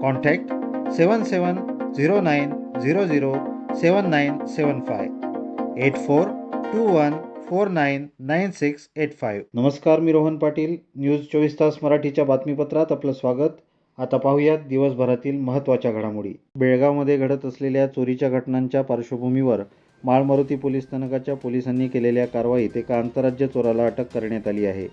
contact seven seven zero nine zero zero seven nine seven five. Eight four two one four nine nine six eight five नमस्कार मी Rohan Patil. News चोवीस तास मराठीच्या बातमीपत्रात आपलं स्वागत. आता पाहूयात दिवसभरातील महत्त्वाच्या घडामोडी. बेळगावमध्ये घडत असलेल्या चोरीच्या घटनांच्या पार्श्वभूमीवर माळमारुती पोलीस स्थानकाच्या पोलिसांनी केलेल्या कारवाईत एका आंतरराज्य चोराला अटक करण्यात आली आहे.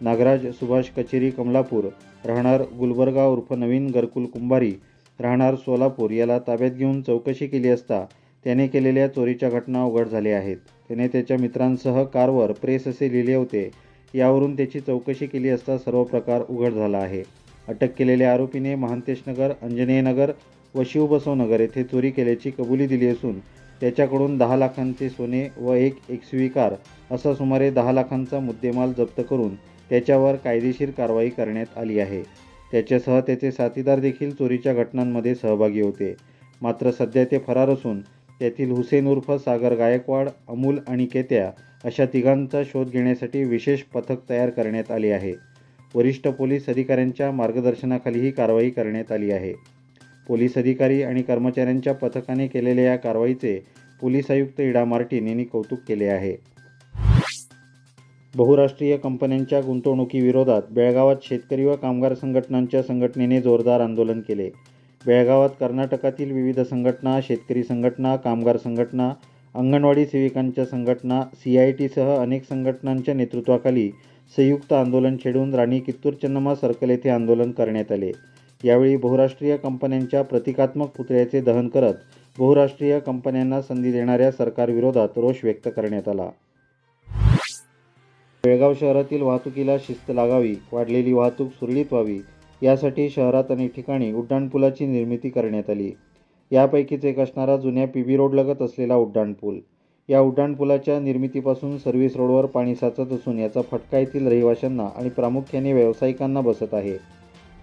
नागराज सुभाष कचेरी कमलापूर. राहणार गुलबर्गा उर्फ नवीन घरकुल कुंभारी. राहणार सोलापूर. याला ताब्यात घेऊन चौकशी केली असता त्याने केलेल्या चोरीच्या घटना उघड झाल्या आहेत. त्याने त्याच्या मित्रांसह कारवर प्रेस असे लिहिले होते. यावरून त्याची चौकशी केली असता सर्व प्रकार उघड झाला आहे. अटक केलेल्या आरोपीने महांतेशनगर अंजनेयनगर व शिवबसवनगर येथे चोरी केल्याची कबुली दिली असून त्याच्याकडून दहा लाखांचे सोने व एक एक्सवी कार असा सुमारे दहा लाखांचा मुद्देमाल जप्त करून त्याच्यावर कायदेशीर कारवाई करण्यात आली आहे. त्याच्यासह त्याचे साथीदार देखील चोरीच्या घटनांमध्ये सहभागी होते. मात्र सध्या ते फरार असून त्यातील हुसेन उर्फ सागर गायकवाड अमूल आणि केत्या अशा तिघांचा शोध घेण्यासाठी विशेष पथक तयार करण्यात आले आहे. वरिष्ठ पोलीस अधिकाऱ्यांच्या मार्गदर्शनाखाली ही कारवाई करण्यात आली आहे. पोलीस अधिकारी आणि कर्मचाऱ्यांच्या पथकाने केलेल्या या कारवाईचे पोलीस आयुक्त इडा मार्टिन यांनी कौतुक केले आहे. बहुराष्ट्रीय कंपन्यांच्या गुंतवणुकीविरोधात बेळगावात शेतकरी व कामगार संघटनांच्या संघटनेने जोरदार आंदोलन केले. बेळगावात कर्नाटकातील विविध संघटना शेतकरी संघटना कामगार संघटना अंगणवाडी सेविकांच्या संघटना सी आय टीसह अनेक संघटनांच्या नेतृत्वाखाली संयुक्त आंदोलन छेडून राणी कित्तूर चन्नम्मा सर्कल येथे आंदोलन करण्यात आले. यावेळी बहुराष्ट्रीय कंपन्यांच्या प्रतिकात्मक पुतळ्याचे दहन करत बहुराष्ट्रीय कंपन्यांना संधी देणाऱ्या सरकारविरोधात रोष व्यक्त करण्यात आला. बेळगाव शहरातील वाहतुकीला शिस्त लागावी वाढलेली वाहतूक सुरळीत व्हावी यासाठी शहरात अनेक ठिकाणी उड्डाणपुलाची निर्मिती करण्यात आली. यापैकीच एक असणारा जुन्या पी बी रोडलगत असलेला उड्डाणपूल या उड्डाणपुलाच्या निर्मितीपासून सर्व्हिस रोडवर पाणी साचत असून याचा फटका येथील रहिवाशांना आणि प्रामुख्याने व्यावसायिकांना बसत आहे.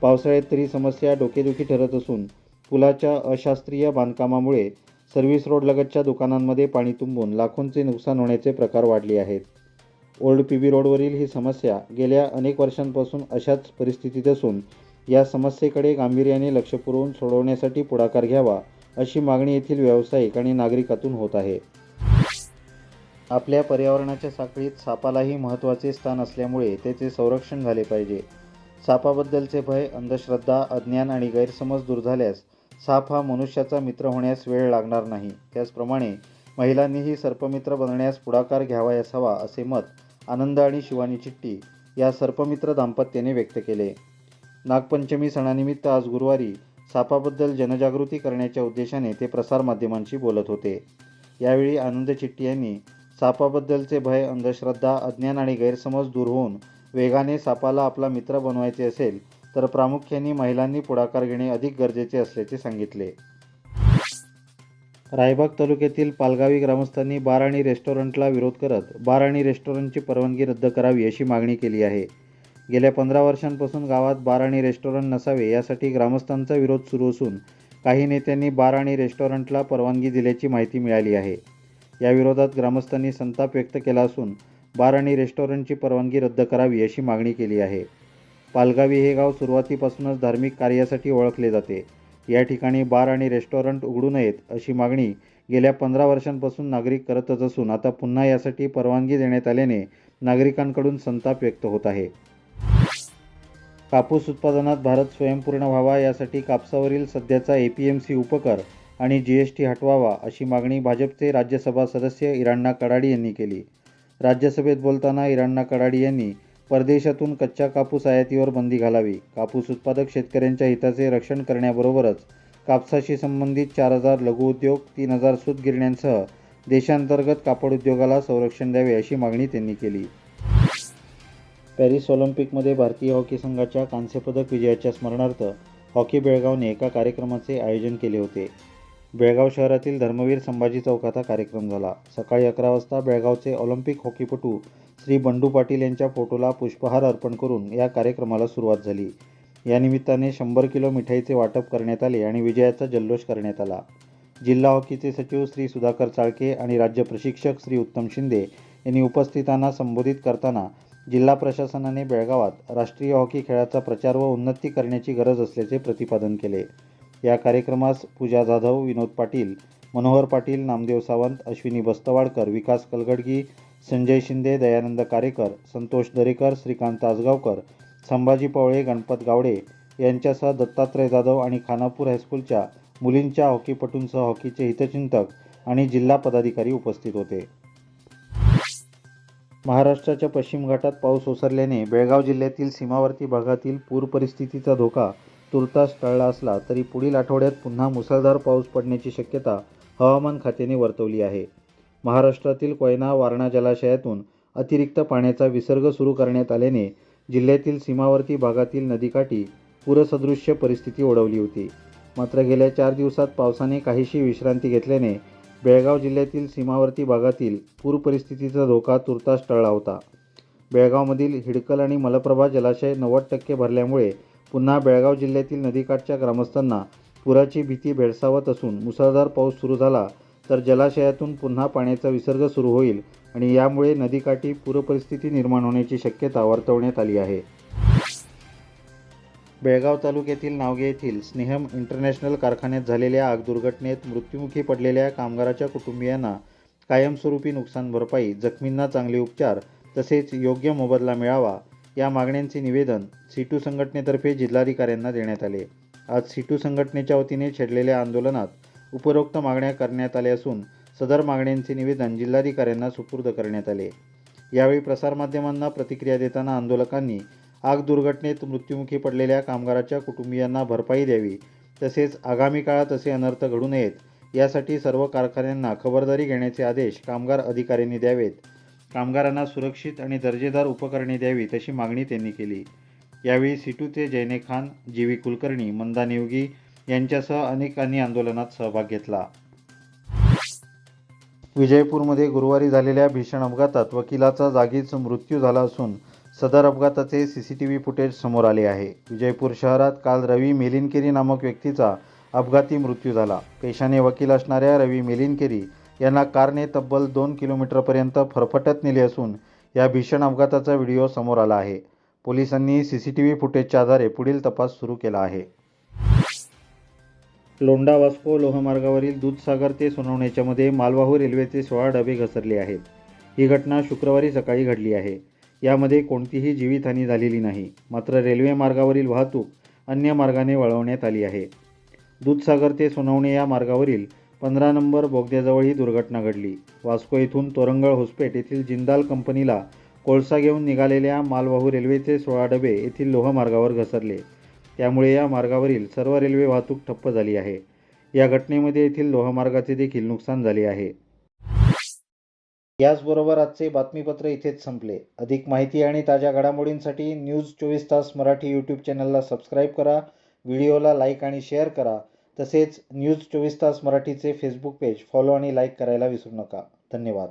पावसाळ्यात तरी समस्या डोकेदुखी ठरत असून पुलाच्या अशास्त्रीय बांधकामामुळे सर्व्हिस रोडलगतच्या दुकानांमध्ये पाणी तुंबून लाखोंचे नुकसान होण्याचे प्रकार वाढले आहेत. ओल्ड पी बी रोडवरील ही समस्या गेल्या अनेक वर्षांपासून अशाच परिस्थितीत असून या समस्येकडे गांभीर्याने लक्ष पुरवून सोडवण्यासाठी पुढाकार घ्यावा अशी मागणी येथील व्यावसायिक आणि नागरिकातून होत आहे. आपल्या पर्यावरणाच्या साखळीत सापालाही महत्त्वाचे स्थान असल्यामुळे त्याचे संरक्षण झाले पाहिजे. सापाबद्दलचे भय अंधश्रद्धा अज्ञान आणि गैरसमज दूर झाल्यास साप हा मनुष्याचा मित्र होण्यास वेळ लागणार नाही. त्याचप्रमाणे महिलांनीही सर्पमित्र बनण्यास पुढाकार घ्यावयास हवा असे मत आनंद आणि शिवानी चिट्टी या सर्पमित्र दाम्पत्याने व्यक्त केले. नागपंचमी सणानिमित्त आज गुरुवारी सापाबद्दल जनजागृती करण्याच्या उद्देशाने ते प्रसारमाध्यमांशी बोलत होते. यावेळी आनंद चिट्टी यांनी सापाबद्दलचे भय अंधश्रद्धा अज्ञान आणि गैरसमज दूर होऊन वेगाने सापाला आपला मित्र बनवायचे असेल तर प्रामुख्याने महिलांनी पुढाकार घेणे अधिक गरजेचे असल्याचे सांगितले. रायबाग तालुक्यातील पालगावी ग्रामस्थांनी बार आणि रेस्टॉरंटला विरोध करत बार आणि रेस्टॉरंटची परवानगी रद्द करावी अशी मागणी केली आहे. गेल्या पंधरा वर्षांपासून गावात बार आणि रेस्टॉरंट नसावे यासाठी ग्रामस्थांचा विरोध सुरू असून काही नेत्यांनी बार आणि रेस्टॉरंटला परवानगी दिल्याची माहिती मिळाली आहे. या विरोधात ग्रामस्थांनी संताप व्यक्त केला असून बार आणि रेस्टॉरंटची परवानगी रद्द करावी अशी मागणी केली आहे. पालगावी हे गाव सुरुवातीपासूनच धार्मिक कार्यासाठी ओळखले जाते. या ठिकाणी बार आणि रेस्टॉरंट उघडू नयेत अशी मागणी गेल्या पंधरा वर्षांपासून नागरिक करतच असून आता पुन्हा यासाठी परवानगी देण्यात आल्याने नागरिकांकडून संताप व्यक्त होत आहे. कापूस उत्पादनात भारत स्वयंपूर्ण व्हावा यासाठी कापसावरील सध्याचा ए पी एम सी उपकर आणि जी एस टी हटवावा अशी मागणी भाजपचे राज्यसभा सदस्य इराण्णा कडाडी यांनी केली. राज्यसभेत बोलताना इराण्णा कडाडी यांनी परदेशातून कच्च्या कापूस आयातीवर बंदी घालावी. कापूस उत्पादक शेतकऱ्यांच्या हिताचे रक्षण करण्याबरोबरच कापसाशी संबंधित चार हजार लघुउद्योग तीन हजार सूतगिरण्यांसह देशांतर्गत कापड उद्योगाला संरक्षण द्यावे अशी मागणी त्यांनी केली. पॅरिस ऑलिम्पिकमध्ये भारतीय हॉकी संघाच्या कांस्यपदक विजयाच्या स्मरणार्थ हॉकी बेळगावने एका कार्यक्रमाचे आयोजन केले होते. बेळगाव शहरातील धर्मवीर संभाजी चौकात हा कार्यक्रम झाला. सकाळी अकरा वाजता बेळगावचे ऑलिम्पिक हॉकीपटू श्री बंडू पाटील यांच्या फोटोला पुष्पहार अर्पण करून या कार्यक्रमाला सुरुवात झाली. या निमित्ताने शंभर किलो मिठाईचे वाटप करण्यात आले आणि विजयाचा जल्लोष करण्यात आला. जिल्हा हॉकीचे सचिव श्री सुधाकर चाळके आणि राज्य प्रशिक्षक श्री उत्तम शिंदे यांनी उपस्थितांना संबोधित करताना जिल्हा प्रशासनाने बेळगावात राष्ट्रीय हॉकी खेळाचा प्रचार व उन्नती करण्याची गरज असल्याचे प्रतिपादन केले. या कार्यक्रमास पूजा जाधव विनोद पाटील मनोहर पाटील नामदेव सावंत अश्विनी बस्तवाडकर विकास कलगडगी संजय शिंदे दयानंद कारेकर संतोष दरेकर श्रीकांत आजगावकर संभाजी पवळे गणपत गावडे यांच्यासह दत्तात्रय जाधव आणि खानापूर हायस्कूलच्या मुलींच्या हॉकीपटूंसह हॉकीचे हितचिंतक आणि जिल्हा पदाधिकारी उपस्थित होते. महाराष्ट्राच्या पश्चिम घाटात पाऊस ओसरल्याने बेळगाव जिल्ह्यातील सीमावर्ती भागातील पूर परिस्थितीचा धोका तुर्तास टळला असला तरी पुढील आठवड्यात पुन्हा मुसळधार पाऊस पडण्याची शक्यता हवामान खात्याने वर्तवली आहे. महाराष्ट्रातील कोयना वारणा जलाशयातून अतिरिक्त पाण्याचा विसर्ग सुरू करण्यात आल्याने जिल्ह्यातील सीमावर्ती भागातील नदीकाठी पूरसदृश्य परिस्थिती ओढवली होती. मात्र गेल्या चार दिवसात पावसाने काहीशी विश्रांती घेतल्याने बेळगाव जिल्ह्यातील सीमावर्ती भागातील पूर परिस्थितीचा धोका तुर्तास टळला होता. बेळगावमधील हिडकल आणि मलप्रभा जलाशय नव्वद टक्के भरल्यामुळे पुन्हा बेळगाव जिल्ह्यातील नदीकाठच्या ग्रामस्थांना पुराची भीती भेडसावत असून मुसळधार पाऊस सुरू झाला तर जलाशयातून पुन्हा पाण्याचा विसर्ग सुरू होईल आणि यामुळे नदीकाठी पूरपरिस्थिती निर्माण होण्याची शक्यता वर्तवण्यात आली आहे. बेळगाव तालुक्यातील नावगे येथील स्नेहम इंटरनॅशनल कारखान्यात झालेल्या आग दुर्घटनेत मृत्युमुखी पडलेल्या कामगाराच्या कुटुंबियांना कायमस्वरूपी नुकसान भरपाई जखमींना चांगले उपचार तसेच योग्य मोबदला मिळावा या मागण्यांचे निवेदन सीटू संघटनेतर्फे जिल्हाधिकाऱ्यांना देण्यात आले. आज सीटू संघटनेच्या वतीने छेडलेल्या आंदोलनात उपरोक्त मागण्या करण्यात आल्या असून सदर मागण्यांचे निवेदन जिल्हाधिकाऱ्यांना सुपूर्द करण्यात आले. यावेळी प्रसारमाध्यमांना प्रतिक्रिया देताना आंदोलकांनी आग दुर्घटनेत मृत्युमुखी पडलेल्या कामगाराच्या कुटुंबियांना भरपाई द्यावी तसेच आगामी काळात असे अनर्थ घडू नयेत यासाठी सर्व कारखान्यांना खबरदारी घेण्याचे आदेश कामगार अधिकाऱ्यांनी द्यावेत. कामगारांना सुरक्षित आणि दर्जेदार उपकरणे द्यावी तशी मागणी त्यांनी केली. यावेळी सिटूचे जैने खान जी. व्ही. कुलकर्णी मंदा निवगी यांच्यासह अनेकांनी आंदोलनात सहभाग घेतला. विजयपूरमध्ये गुरुवारी झालेल्या भीषण अपघातात वकिलाचा जागीच मृत्यू झाला असून सदर अपघाताचे C C T V footage समोर आले आहे. विजयपूर शहरात काल रवी मेलिनकेरी नामक व्यक्तीचा अपघाती मृत्यू झाला. पेशाने वकील असणाऱ्या रवी मेलिनकेरी यांना कारने तब्बल दोन किलोमीटरपर्यंत फरफटत नेले असून या भीषण अपघाताचा व्हिडिओ समोर आला आहे. पोलिसांनी सी सी टी व्ही फुटेजच्या आधारे पुढील तपास सुरू केला आहे. लोंडा वास्को लोहमार्गावरील दूधसागर ते सोनवण्याच्यामध्ये मालवाहू रेल्वेचे सोळा डबे घसरले आहेत. ही घटना शुक्रवारी सकाळी घडली आहे. यामध्ये कोणतीही जीवितहानी झालेली नाही. मात्र रेल्वे मार्गावरील वाहतूक अन्य मार्गाने वळवण्यात आली आहे. दूधसागर ते सोनवणे या मार्गावरील पंधरा नंबर बोगद्याजवळ ही दुर्घटना घडली. वास्को येथून तोरंगळ होस्पेट येथील जिंदाल कंपनीला कोळसा घेऊन निघालेल्या मालवाहू रेल्वेचे सोळा डबे येथील लोहमार्गावर घसरले. त्यामुळे या मार्गावरील सर्व रेल्वे वाहतूक ठप्प झाली आहे. या घटनेमध्ये येथील लोहमार्गाचे देखील नुकसान झाले आहे. याचबरोबर आजचे बातमीपत्र इथेच संपले. अधिक माहिती आणि ताज्या घडामोडींसाठी न्यूज चोवीस तास मराठी यूट्यूब चॅनलला सबस्क्राईब करा व्हिडिओला लाईक आणि शेअर करा. तसेच न्यूज चोवीस तास मराठीचे फेसबुक पेज फॉलो आणि लाईक करायला विसरू नका. धन्यवाद.